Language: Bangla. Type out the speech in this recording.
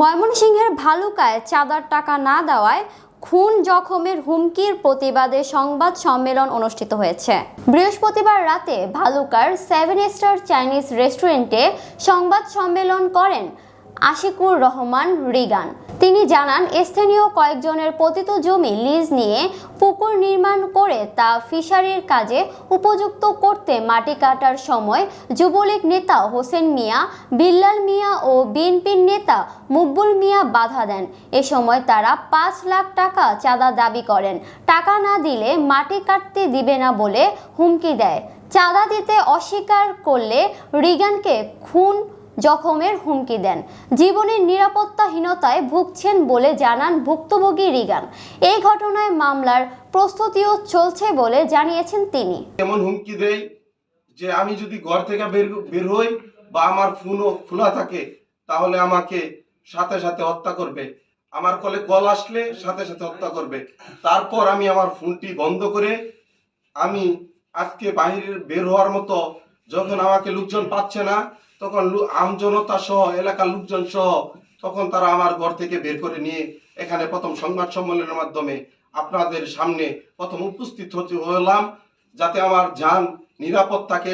ময়মনসিংহের ভালুকায় চাঁদার টাকা না দেওয়ায় খুন জখমের হুমকির প্রতিবাদে সংবাদ সম্মেলন অনুষ্ঠিত হয়েছে। বৃহস্পতিবার রাতে ভালুকার সেভেন স্টার চাইনিজ রেস্টুরেন্টে সংবাদ সম্মেলন করেন আশিকুর রহমান রিগান। তিনি জানান, স্থানীয় কয়েকজনের পতিত জমি লিজ নিয়ে পুকুর নির্মাণ করে তা ফিশারির কাজে উপযুক্ত করতে মাটি কাটার সময় যুবলীগ নেতা হোসেন মিয়া, বিল্লাল মিয়া ও বিএনপির নেতা মুকবুল মিয়া বাধা দেন। এ সময় তারা পাঁচ লাখ টাকা চাঁদা দাবি করেন। টাকা না দিলে মাটি কাটতে দিবে না বলে হুমকি দেয়। চাঁদা দিতে অস্বীকার করলে রিগানকে খুন জখমের হুমকি দেন। জীবনের নিরাপত্তাহীনতায় ভুগছেন বলে জানান ভুক্তভোগী রিগান। এই ঘটনায় মামলার প্রস্তুতিও চলছে বলে জানিয়েছেন তিনি। এমন হুমকি দেয় যে আমি যদি ঘর থেকে বের বের হই বা আমার ফোনও খোলা থাকে, তাহলে আমাকে সাথে সাথে হত্যা করবে। আমার কলে কল আসলে সাথে সাথে হত্যা করবে। তারপর আমি আমার ফোনটি বন্ধ করে আমি আজকে বাহিরে বের হওয়ার মতো যখন আমাকে লোকজন পাচ্ছে না, তখন আমজনতা সহ, এলাকার লোকজন সহ, তখন তারা আমার ঘর থেকে বের করে নিয়ে এখানে প্রথম সংবাদ সম্মেলনের মাধ্যমে আপনাদের সামনে প্রথম উপস্থিত হতে হলাম, যাতে আমার যান নিরাপত্তাকে